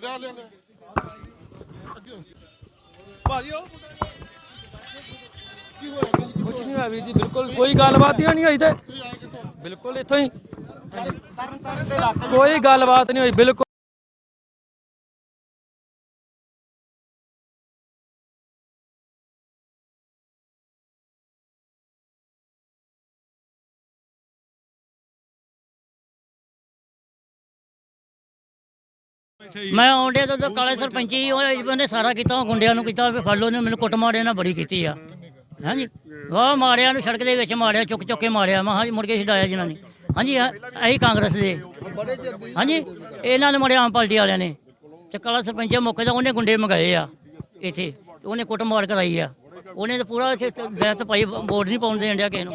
ਲਿਆ ਲਿਆ ਲਿਆ। ਭਾਜੀ ਉਹ ਕੀ ਹੋਇਆ? ਕੀ ਕੁਛ ਨਹੀਂ ਹੋਇਆ? ਵੀਰ ਜੀ ਬਿਲਕੁਲ ਕੋਈ ਗੱਲਬਾਤ ਹੀ ਨਹੀਂ ਹੋਈ ਤੇ। ਤੁਸੀਂ ਆਏ ਕਿੱਥੋਂ? ਬਿਲਕੁਲ ਇੱਥੋਂ ਹੀ। ਕੋਈ ਗੱਲਬਾਤ ਨਹੀਂ ਹੋਈ ਬਿਲਕੁਲ ਮੈਂ ਆਉਂਦੇ ਤੋਂ ਕਾਲੇ ਸਰਪੰਚੀ ਉਹਨੇ ਸਾਰਾ ਕੀਤਾ ਗੁੰਡਿਆਂ ਨੂੰ ਕੀਤਾ ਵੀ ਨੇ ਮੈਨੂੰ ਕੁੱਟ ਮਾਰਿਆ ਨਾਲ ਬੜੀ ਕੀਤੀ ਆ। ਹਾਂਜੀ? ਵਾਹ ਮਾਰਿਆ ਨੂੰ ਸੜਕ ਦੇ ਵਿੱਚ ਮਾਰਿਆ, ਚੁੱਕ ਚੁੱਕ ਕੇ ਮਾਰਿਆ, ਮੈਂ ਹਾਂਜੀ ਮੁੜ ਕੇ ਛਡਾਇਆ ਜਿਨ੍ਹਾਂ ਨੇ। ਹਾਂਜੀ ਇਹੀ ਕਾਂਗਰਸ ਦੇ। ਹਾਂਜੀ? ਇਹਨਾਂ ਨੇ ਮਾਰਿਆ ਆਮ ਪਾਰਟੀ ਵਾਲਿਆਂ ਨੇ। ਤੇ ਕਾਲਾ ਸਰਪੰਚ ਮੌਕੇ ਦਾ ਉਹਨੇ ਗੁੰਡੇ ਮੰਗਾਏ ਆ, ਇੱਥੇ। ਉਹਨੇ ਕੁੱਟ ਮਾਰ ਕਰਾਈ ਆ। ਉਹਨੇ ਤਾਂ ਪੂਰਾ ਇੱਥੇ ਦਰਤ ਪਾਈ, ਵੋਟ ਨਹੀਂ ਪਾਉਣ ਦੇਣ ਡਿਆ ਕਿਸੇ ਨੂੰ।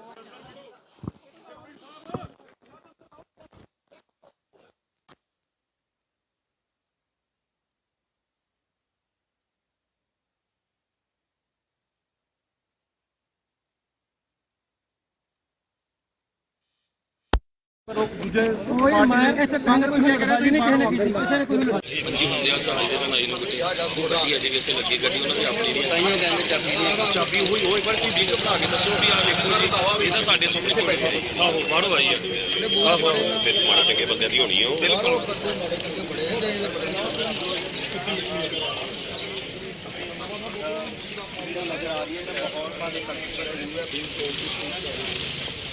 ਕੋਈ ਮੈਂ ਇੱਥੇ ਕੰਗ ਕੋਈ ਲੜਾਈ ਨਹੀਂ ਕਿਸੇ ਨੇ ਕੀਤੀ ਕਿਸੇ ਨੇ ਕੋਈ ਪੰਜੀ ਬੰਦਿਆਂ ਸਾਰੇ ਦੇ ਨਾਲ ਇਹਨੂੰ ਕੁੱਟਿਆ ਗੱਡੀ ਅਜੇ ਵੀ ਇੱਥੇ ਲੱਗੀ ਗੱਡੀ ਉਹਨਾਂ ਦੀ ਆਪਣੀ ਨਹੀਂ ਤਾਈਆਂ ਕਹਿੰਦੇ ਚਾਬੀ ਦੀ ਚਾਬੀ ਹੋਈ ਹੋਈ ਪਰ ਕੀ ਵੀਡੀਓ ਬਣਾ ਕੇ ਦੱਸੋ ਵੀ ਆਹ ਵੇਖੋ ਜੀ ਇਹਦਾ ਸਾਡੇ ਸਾਹਮਣੇ ਕੋਲ ਆਹੋ ਬਾਹਰੋਂ ਆਈ ਹੈ ਆਹੋ ਤੇ ਮਾੜੇ ਚੰਗੇ ਬੰਦਿਆਂ ਦੀ ਹੋਣੀ ਹੈ ਉਹ। ਬਿਲਕੁਲ।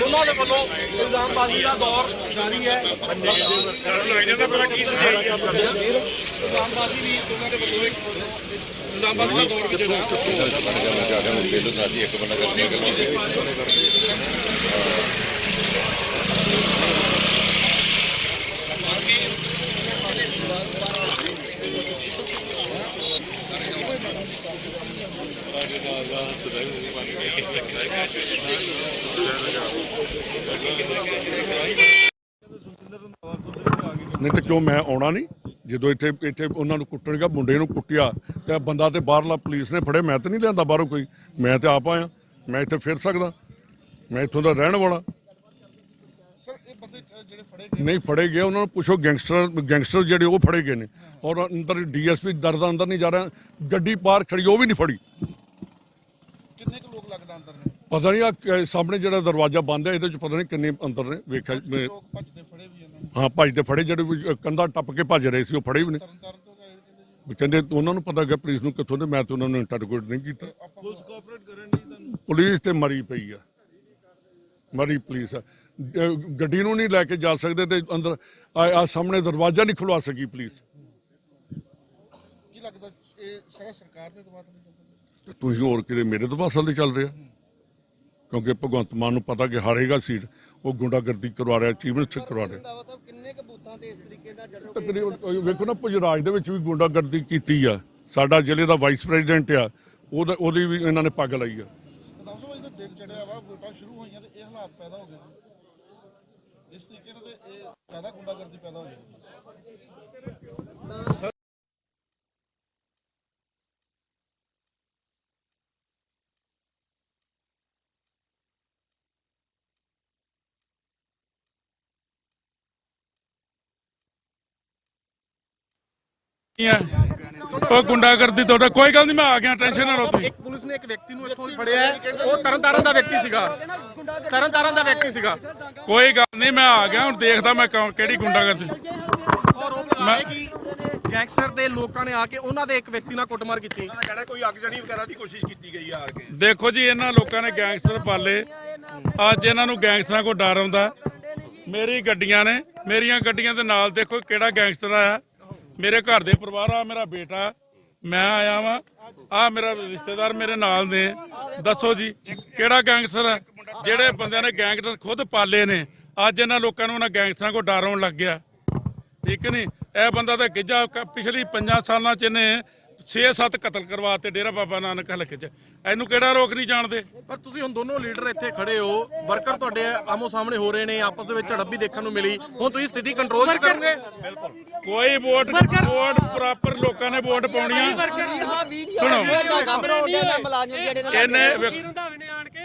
ਦੋਨਾਂ ਦੇ ਵੱਲੋਂ ਇਲਜ਼ਾਮਬਾਜ਼ੀ ਦਾ ਦੌਰ ਜਾਰੀ ਹੈ ਇਲਜ਼ਾਮਬਾਜ਼ੀ ਵੀ ਦੋਨਾਂ ਦੇ ਵੱਲੋਂ ਇੱਕ ਇਲਜ਼ਾਮਬਾਜ਼ੀ ਦਾ ਦੌਰ ਜਿਹੜਾ ਨਹੀਂ ਤੇ ਕਿਉਂ ਮੈਂ ਆਉਣਾ ਨਹੀਂ? ਜਦੋਂ ਇੱਥੇ ਇੱਥੇ ਉਹਨਾਂ ਨੂੰ ਕੁੱਟਣਗਾ ਮੁੰਡੇ ਨੂੰ ਕੁੱਟਿਆ ਤੇ ਬੰਦਾ ਤੇ ਬਾਹਰਲਾ ਪੁਲਿਸ ਨੇ ਫੜੇ ਮੈਂ ਤਾਂ ਨਹੀਂ ਲਿਆਂਦਾ ਬਾਹਰੋਂ ਕੋਈ। ਮੈਂ ਤੇ ਆਪ ਆਇਆ ਮੈਂ ਇੱਥੇ ਫਿਰ ਸਕਦਾ। ਮੈਂ ਇੱਥੋਂ ਦਾ ਰਹਿਣ ਵਾਲਾ। ਨਹੀਂ ਫੜੇ ਗਏ ਉਹਨਾਂ ਨੂੰ ਪੁੱਛੋ ਗੈਂਗਸਟਰ ਗੈਂਗਸਟਰ ਜਿਹੜੇ ਉਹ ਫੜੇ ਗਏ ਨੇ। ਔਰ ਅੰਦਰ ਡੀਐਸਪੀ ਦਰਦਾ ਅੰਦਰ ਨਹੀਂ ਜਾ ਰਿਹਾ ਗੱਡੀ ਪਾਰ ਖੜੀ ਉਹ ਵੀ ਨਹੀਂ ਫੜੀ। ਕਿੰਨੇ ਕੁ ਲੋਕ ਲੱਗਦਾ ਅੰਦਰ ਨੇ? ਪਤਾ ਨਹੀਂ ਆ ਸਾਹਮਣੇ ਜਿਹੜਾ ਦਰਵਾਜ਼ਾ ਬੰਦ ਹੈ ਇਹਦੇ ਚ ਪਤਾ ਨਹੀਂ ਕਿੰਨੇ ਅੰਦਰ ਨੇ ਵੇਖਿਆ ਮੈਂ- ਲੋਕ ਭੱਜਦੇ ਫੜੇ ਵੀ ਹਾਂ ਭੱਜਦੇ ਫੜੇ ਜਿਹੜੇ ਵੀ ਕੰਧਾ ਟੱਪ ਕੇ ਭੱਜ ਰਹੇ ਸੀ ਉਹ ਫੜੇ ਵੀ ਨੇ। ਤੋਂ ਕਹਿੰਦੇ ਉਹਨਾਂ ਨੂੰ ਪਤਾ ਗਿਆ ਪੁਲਿਸ ਨੂੰ ਕਿੱਥੋਂ ਦੇ ਮੈਂ ਤਾਂ ਉਹਨਾਂ ਨੂੰ ਇੰਟਰੋਗੇਟ ਨਹੀਂ ਕੀਤਾ। ਪੁਲਿਸ ਕੋਆਪਰੇਟ ਕਰਨ ਦੀ ਤੁਹਾਨੂੰ ਪੁਲਿਸ ਤੇ ਮਰੀ ਪਈ ਆ। ਮਰੀ ਪੁਲਿਸ ਆ। ਗੱਡੀ ਨੂੰ ਨਹੀਂ ਲੈ ਕੇ ਜਾ ਸਕਦੇ ਤੇ ਅੰਦਰ ਆ ਸਾਹਮਣੇ ਦਰਵਾਜ਼ਾ ਨਹੀਂ ਖੁਲਵਾ ਸਕੀ ਪੁਲਿਸ। ਕੀ ਲੱਗਦਾ ਇਹ ਸਾਰਾ ਸਰਕਾਰ ਦੇ ਦਬਾਅ ਤੇ ਤੇ ਤੁਸੀਂ ਹੋਰ ਕਿਤੇ ਮੇਰੇ ਦਬਾਅ ਦੇ ਚੱਲ ਰਿਹਾ ਕਿਉਂਕਿ ਭਗਵੰਤ ਮਾਨ ਨੂੰ ਪਤਾ ਕਿ ਹਾਰੇਗਾ ਸੀਟ। ਉਹ ਗੁੰਡਾਗਰਦੀ ਕਰਵਾ ਰਿਹਾ ਚੀਫ ਮਿਨਿਸਟਰ ਕਰਵਾ ਰਿਹਾ। ਕਿੰਨੇ ਕ ਬੂਥਾਂ ਤੇ ਇਸ ਤਰੀਕੇ ਦਾ ਜਦੋਂ ਤਕਰੀਬਨ ਵੇਖੋ ਨਾ ਪੁਜਰਾਜ ਦੇ ਵਿੱਚ ਵੀ ਗੁੰਡਾਗਰਦੀ ਕੀਤੀ ਆ। ਸਾਡਾ ਜ਼ਿਲ੍ਹੇ ਦਾ ਵਾਈਸ ਪ੍ਰੈਜ਼ੀਡੈਂਟ ਆ ਉਹਦਾ ਉਹਦੀ ਵੀ ਇਹਨਾਂ ਨੇ ਪੱਗ ਲਾਈ ਆ। ਦੱਸੋ ਭਾਈ ਤੇ ਦਿਨ ਚੜਿਆ ਵਾ ਵੋਟਾਂ ਸ਼ੁਰੂ ਹੋਈਆਂ ਤੇ ਇਹ ਹਾਲਾਤ ਪੈਦਾ ਹੋ ਗਏ ਇਸ ਤਰੀਕੇ ਨਾਲ ਤੇ ਇਹ ਜ਼ਿਆਦਾ ਗੁੰਡਾਗਰਦੀ ਪੈਦਾ ਹੋ ਜਾਏਗੀ ਉਹ ਗੁੰਡਾਗਰਦੀ ਤੁਹਾਡਾ ਕੋਈ ਗੱਲ ਨਹੀਂ ਮੈਂ ਆ ਗਿਆ ਟੈਨਸ਼ਨ ਨਾ ਲਓ ਤੁਸੀਂ। ਪੁਲਿਸ ਨੇ ਇੱਕ ਵਿਅਕਤੀ ਨੂੰ ਇੱਥੋਂ ਫੜਿਆ ਹੈ। ਉਹ ਤਰਨਤਾਰਨ ਦਾ ਵਿਅਕਤੀ ਸੀਗਾ। ਤਰਨਤਾਰਨ ਦਾ ਵਿਅਕਤੀ ਸੀਗਾ। ਕੋਈ ਗੱਲ ਨਹੀਂ ਮੈਂ ਆ ਗਿਆ ਹੁਣ ਦੇਖਦਾ ਮੈਂ ਕੌਣ- ਕਿਹੜੀ ਗੁੰਡਾਗਰਦੀ। ਔਰ ਉਹ ਮੈਂ ਕਿ ਗੈਂਗਸਟਰ ਦੇ ਲੋਕਾਂ ਨੇ ਆ ਕੇ ਉਹਨਾਂ ਦੇ ਇੱਕ ਵਿਅਕਤੀ ਨਾਲ ਕੁੱਟਮਾਰ ਕੀਤੀ। ਕਹਿੰਦਾ ਕੋਈ ਅਗਜਣੀ ਵਗੈਰਾ ਦੀ ਕੋਸ਼ਿਸ਼ ਕੀਤੀ ਗਈ ਆ ਕੇ। ਦੇਖੋ ਜੀ ਇਹਨਾਂ ਲੋਕਾਂ ਨੇ ਗੈਂਗਸਟਰ ਪਾਲੇ। ਅੱਜ ਇਹਨਾਂ ਨੂੰ ਗੈਂਗਸਟਰਾਂ ਕੋ ਡਰ ਆਉਂਦਾ। ਮੇਰੀ ਗੱਡੀਆਂ ਨੇ ਮੇਰੀਆਂ ਗੱਡੀਆਂ ਦੇ ਨਾਲ ਦੇਖੋ ਕਿਹੜਾ ਗੈਂਗਸਟਰ ਆਇਆ। ਮੇਰੇ ਘਰ ਦੇ ਪਰਿਵਾਰ ਆ, ਮੇਰਾ ਬੇਟਾ, ਮੈਂ ਆਇਆ ਵਾਂ। ਆ ਮੇਰਾ ਰਿਸ਼ਤੇਦਾਰ ਮੇਰੇ ਨਾਲ ਨੇ। ਦੱਸੋ ਜੀ, ਕਿਹੜਾ ਗੈਂਗਸਟਰ ਹੈ ਜਿਹੜੇ ਬੰਦਿਆਂ ਨੇ ਗੈਂਗਸਟਰ ਖੁਦ ਪਾਲੇ ਨੇ। ਅੱਜ ਇਹਨਾਂ ਲੋਕਾਂ ਨੂੰ ਉਹਨਾਂ ਗੈਂਗਸਟਰਾਂ ਕੋ ਡਰ ਆਉਣ ਲੱਗ ਗਿਆ। ਠੀਕ ਨਹੀਂ? ਇਹ ਬੰਦਾ ਤਾਂ ਗਿੱਜਾ ਪਿਛਲੀ 5 ਸਾਲਾਂ ਚ ਇਹਨੇ 6-7 ਕਤਲ ਕਰਵਾਤੇ ਡੇਰਾ ਬਾਬਾ ਨਾਨਕ ਹਲਕੇ ਚ। ਇਹਨੂੰ ਕਿਹੜਾ ਰੋਕ ਨਹੀਂ ਜਾਣਦੇ? ਪਰ ਤੁਸੀਂ ਹੁਣ ਦੋਨੋਂ ਲੀਡਰ ਇੱਥੇ ਖੜੇ ਹੋ। ਵਰਕਰ ਤੁਹਾਡੇ ਆਮੋ ਸਾਹਮਣੇ ਹੋ ਰਹੇ ਨੇ ਆਪਸ ਦੇ ਵਿੱਚ ਝੜਪ ਵੀ ਦੇਖਣ ਨੂੰ ਮਿਲੀ। ਹੁਣ ਤੁਸੀਂ ਸਥਿਤੀ ਕੰਟਰੋਲ 'ਚ ਕਰੋਗੇ? ਕੋਈ ਵੋਟ ਵੋਟ ਪ੍ਰੋਪਰ ਲੋਕਾਂ ਨੇ ਵੋਟ ਪਾਉਣੀ ਆ। ਸੁਣੋ। ਇਹਨੇ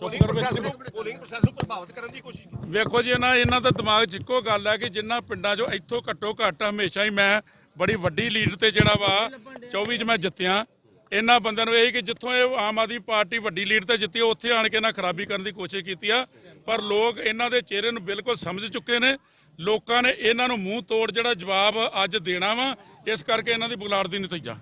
ਪੋਲਿੰਗ ਪ੍ਰੋਸੈਸ ਨੂੰ ਪ੍ਰਭਾਵਿਤ ਕਰਨ ਦੀ ਕੋਸ਼ਿਸ਼ ਕੀਤੀ। ਵੇਖੋ ਜੀ ਇਹਨਾਂ ਇਹਨਾਂ ਦਾ ਦਿਮਾਗ 'ਚ ਇੱਕੋ ਗੱਲ ਹੈ ਕਿ ਜਿੰਨਾ ਪਿੰਡਾਂ 'ਚੋਂ ਇੱਥੋਂ ਘੱਟੋ ਘੱਟ ਹਮੇਸ਼ਾ ਹੀ ਮੈਂ ਬੜੀ ਵੱਡੀ ਲੀਡ ਤੇ ਜਿਹੜਾ ਵਾ 24 'ਚ ਮੈਂ ਜਿੱਤਿਆ। ਇਹਨਾਂ ਬੰਦਿਆਂ ਨੂੰ ਇਹ ਕਿ ਜਿੱਥੋਂ ਇਹ ਆਮ ਆਦਮੀ ਪਾਰਟੀ ਵੱਡੀ ਲੀਡ ਤੇ ਜਿੱਤੀ ਉੱਥੇ ਆਣ ਕੇ ਇਹਨਾਂ ਖਰਾਬੀ ਕਰਨ ਦੀ ਕੋਸ਼ਿਸ਼ ਕੀਤੀ ਆ। ਪਰ ਲੋਕ ਇਹਨਾਂ ਦੇ ਚਿਹਰੇ ਨੂੰ ਬਿਲਕੁਲ ਸਮਝ ਚੁੱਕੇ ਨੇ। ਲੋਕਾਂ ਨੇ ਇਹਨਾਂ ਨੂੰ ਮੂੰਹ ਤੋੜ ਜਿਹੜਾ ਜਵਾਬ ਅੱਜ ਦੇਣਾ ਵਾ ਇਸ ਕਰਕੇ ਇਹਨਾਂ ਦੀ ਬੁਲਾੜ ਦੀ ਨਤੀਜਾ।